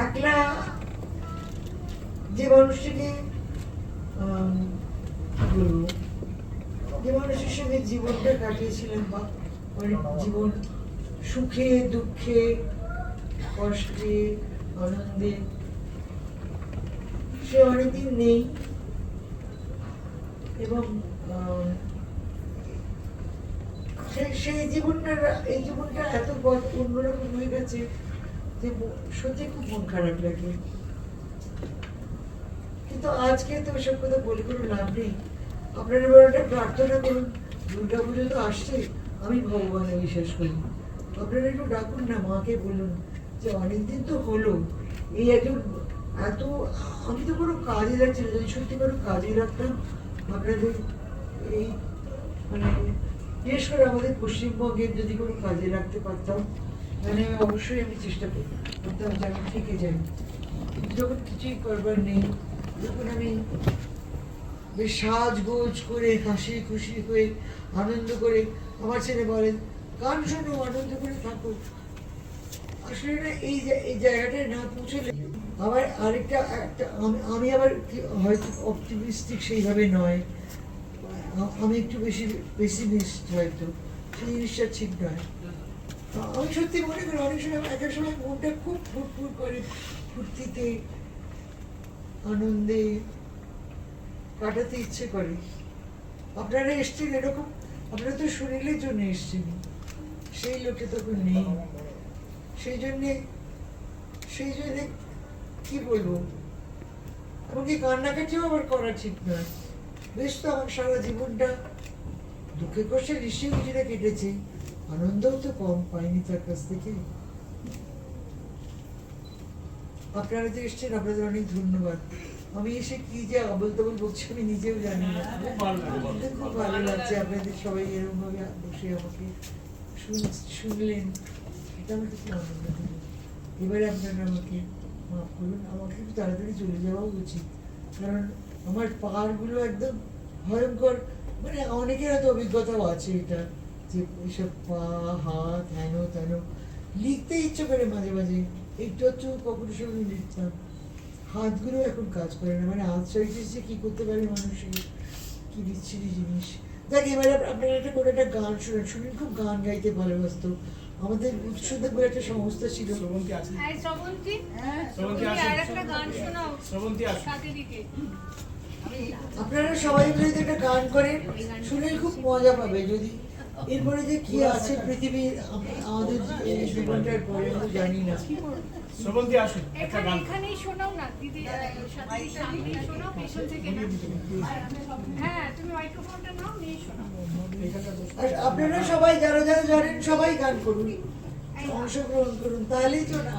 একলা যে মানুষটিকে যে মানুষের সঙ্গে জীবনটা কাটিয়েছিলেন বা মানে জীবন সুখে, দুঃখে, কষ্টে, আনন্দে। সে অনেকদিন নেই এবং সেই জীবনটা, এই জীবনটা এত অন্যরকম হয়ে গেছে সত্যি খুব মন খারাপ লাগে। কিন্তু আজকে তো কথা বলে কোনো লাভ নেই। আপনারা একটা প্রার্থনা করুন, দুর্গা পুজো তো আসছে, আমি ভগবানে বিশ্বাস করি। আপনারা একটু ডাকুন না মাকে বলুন যে অনেকদিন তো হলো, এই একজন এত, আমি তো কোনো কাজে লাগছে না, যদি সত্যি কোনো কাজে রাখতাম, আপনাদের এই মানে বিশেষ করে আমাদের পশ্চিমবঙ্গের যদি কোনো কাজে রাখতে পারতাম তাহলে আমি অবশ্যই আমি চেষ্টা করতাম যে আমি থেকে যাই। যখন কিছুই করবার নেই যখন আমি বেশ সাজগোজ করে হাসি খুশি হয়ে আনন্দ করে আমার ছেলে বলেন গান শোনো, আনন্দ করে থাকো। আসলে না, এই এই জায়গাটায় না পৌঁছলে আবার আরেকটা, একটা, আমি- আবার হয়তো অপটিমিস্টিক সেইভাবে নয়। আমি একটু বেশি বেশি পেসিমিস্ট হয়তো। সেই জিনিসটা ঠিক নয়। আমি সত্যি মনে করি অনেক সময় সময় মনটা খুব ফুটফুট করে ফুর্তিতে, আনন্দে কাটাতে ইচ্ছে করে। আপনারা এসছেন এরকম, আপনারা তো শরীরের জন্য এসছেন। সেই লোকে তখন নেই। সেই জন্যে সেই জন্যে কি বলব? এমনকি কান্নাকাটিও আবার করা ঠিক নয়। বেশ তো আমার সারা জীবনটা দুঃখে কষ্টে নিশ্চয়ই কিছুটা কেটেছে। আনন্দও তো কম পাইনি তার কাছ থেকে। আপনারা যে এসছেন আপনাদের অনেক ধন্যবাদ। আমি এসে কি যে আবল তাবল বলছি আমি নিজেও জানি না। ভালো খুব ভালো লাগছে আপনাদের সবাই এরকম ভাবে বসে আমাকে শুনলেন। এটা আমাকে খুব আনন্দ দিল। এবারে আপনারা আমাকে মাফ করুন আমাকে একটু তাড়াতাড়ি চলে যাওয়া উচিত। কারণ আমার পাহাড়গুলো একদম ভয়ঙ্কর মানে অনেকের হয়তো অভিজ্ঞতাও আছে এটা। যে এইসব পা হাত হেন তেন লিখতে ইচ্ছে করে মাঝে মাঝে। একটু একটু কখনো সময় লিখতাম। হাতগুলো এখন কাজ করে না। মানে যে কী করতে পারে মানুষের কি বিচ্ছিরি জিনিস। দেখ এবারে আপনারা একটা করে একটা গান শুনেন। শুনেন খুব গান গাইতে ভালোবাসতো। আমাদের উৎসদেব বলে একটা সংস্থা ছিল। শ্রবন্তী আছে। এই শ্রবন্তী। শ্রবন্তী তুমি আসুন। গান শোনাও। শ্রবন্তী আসুন। আপনারা সবাই মিলে যদি একটা গান করেন শুনে খুব মজা পাবে। যদি এরপরে যে কি আছে পৃথিবীর আম- আমাদের জীবনটার পরে আমি জানি না। শ্রবন্তী আসুন একটা এখানে এখানেই শোনাও না দিদি সাথে সামনেই শোনাও পেছন থেকে না? হ্যাঁ তুমি মাইক্রোফোনটা নাও নিয়ে শোনাও। আর আপনারা সবাই যারা যারা জানেন সবাই গান করুন। অংশগ্রহণ করুন তাহলেই তো না।